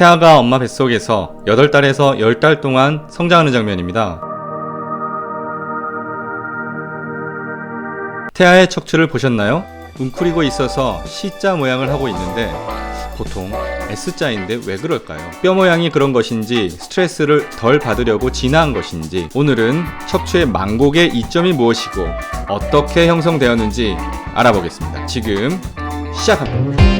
태아가 엄마 뱃속에서 8달에서 10달 동안 성장하는 장면입니다. 태아의 척추를 보셨나요? 웅크리고 있어서 C자 모양을 하고 있는데 보통 S자인데 왜 그럴까요? 뼈 모양이 그런 것인지 스트레스를 덜 받으려고 진화한 것인지 오늘은 척추의 망곡의 이점이 무엇이고 어떻게 형성되었는지 알아보겠습니다. 지금 시작합니다.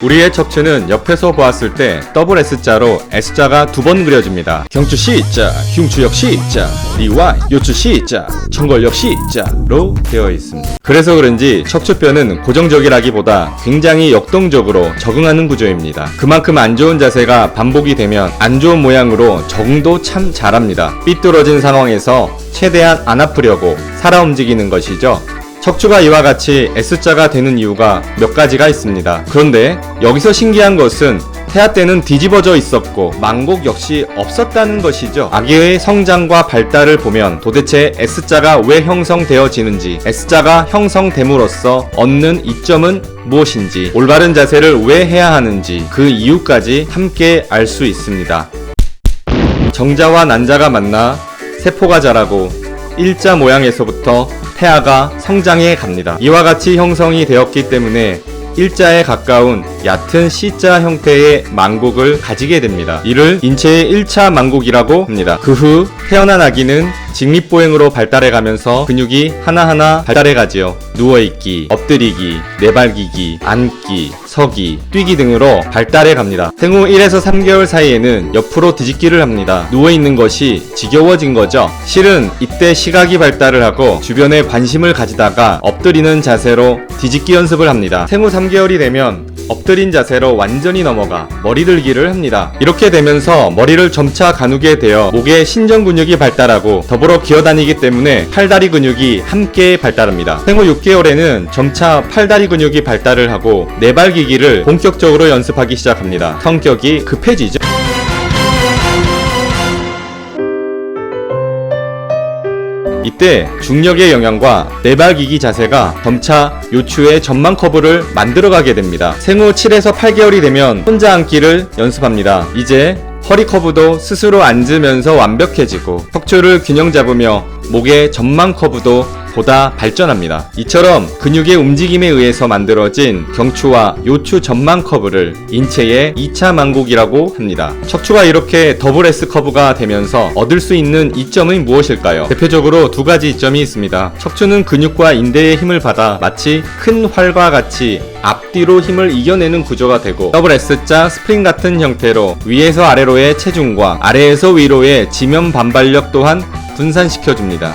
우리의 척추는 옆에서 보았을 때 더블 S자로 S자가 두 번 그려집니다. 경추 C자, 흉추역 C자, 리와이, 요추 C자, 청골역 C자로 되어 있습니다. 그래서 그런지 척추뼈는 고정적이라기보다 굉장히 역동적으로 적응하는 구조입니다. 그만큼 안 좋은 자세가 반복이 되면 안 좋은 모양으로 적응도 참 잘합니다. 삐뚤어진 상황에서 최대한 안 아프려고 살아 움직이는 것이죠. 척추가 이와 같이 S자가 되는 이유가 몇 가지가 있습니다. 그런데 여기서 신기한 것은 태아 때는 뒤집어져 있었고 망곡 역시 없었다는 것이죠. 아기의 성장과 발달을 보면 도대체 S자가 왜 형성되어지는지, S자가 형성됨으로써 얻는 이점은 무엇인지, 올바른 자세를 왜 해야 하는지 그 이유까지 함께 알 수 있습니다. 정자와 난자가 만나 세포가 자라고 일자 모양에서부터 태아가 성장해 갑니다. 이와 같이 형성이 되었기 때문에 일자에 가까운 얕은 C자 형태의 망곡을 가지게 됩니다. 이를 인체의 1차 망곡이라고 합니다. 그 후 태어난 아기는 직립보행으로 발달해 가면서 근육이 하나하나 발달해 가지요. 누워있기, 엎드리기, 내발기기, 앉기, 서기, 뛰기 등으로 발달해 갑니다. 생후 1에서 3개월 사이에는 옆으로 뒤집기를 합니다. 누워있는 것이 지겨워진 거죠. 실은 이때 시각이 발달을 하고 주변에 관심을 가지다가 엎드리는 자세로 뒤집기 연습을 합니다. 생후 3 개월이 되면 엎드린 자세로 완전히 넘어가 머리 들기를 합니다. 이렇게 되면서 머리를 점차 가누게 되어 목에 신전 근육이 발달하고 더불어 기어다니기 때문에 팔다리 근육이 함께 발달합니다. 생후 6개월에는 점차 팔다리 근육이 발달을 하고 내발기기를 본격적으로 연습하기 시작합니다. 성격이 급해지죠. 이때 중력의 영향과 내발기기 자세가 점차 요추의 전망 커브를 만들어가게 됩니다. 생후 7에서 8개월이 되면 혼자 앉기를 연습합니다. 이제 허리 커브도 스스로 앉으면서 완벽해지고 척추를 균형 잡으며 목의 전망 커브도 보다 발전합니다. 이처럼 근육의 움직임에 의해서 만들어진 경추와 요추 전망 커브를 인체의 2차 망곡이라고 합니다. 척추가 이렇게 더블 S 커브가 되면서 얻을 수 있는 이점은 무엇일까요? 대표적으로 두 가지 이점이 있습니다. 척추는 근육과 인대의 힘을 받아 마치 큰 활과 같이 앞뒤로 힘을 이겨내는 구조가 되고 더블 S자 스프링 같은 형태로 위에서 아래로의 체중과 아래에서 위로의 지면 반발력 또한 분산시켜줍니다.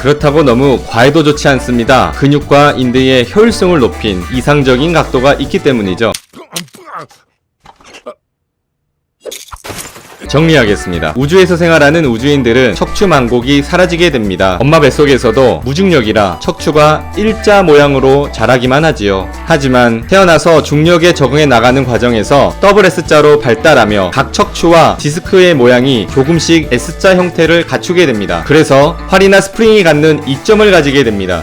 그렇다고 너무 과해도 좋지 않습니다. 근육과 인대의 효율성을 높인 이상적인 각도가 있기 때문이죠. 정리하겠습니다. 우주에서 생활하는 우주인들은 척추 망곡이 사라지게 됩니다. 엄마 뱃속에서도 무중력이라 척추가 일자 모양으로 자라기만 하지요. 하지만 태어나서 중력에 적응해 나가는 과정에서 더블 S자로 발달하며 각 척추와 디스크의 모양이 조금씩 S자 형태를 갖추게 됩니다. 그래서 활이나 스프링이 갖는 이점을 가지게 됩니다.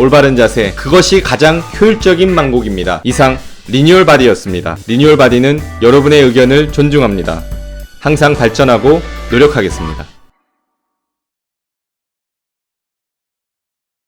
올바른 자세, 그것이 가장 효율적인 망곡입니다. 이상 리뉴얼 바디였습니다. 리뉴얼 바디는 여러분의 의견을 존중합니다. 항상 발전하고 노력하겠습니다.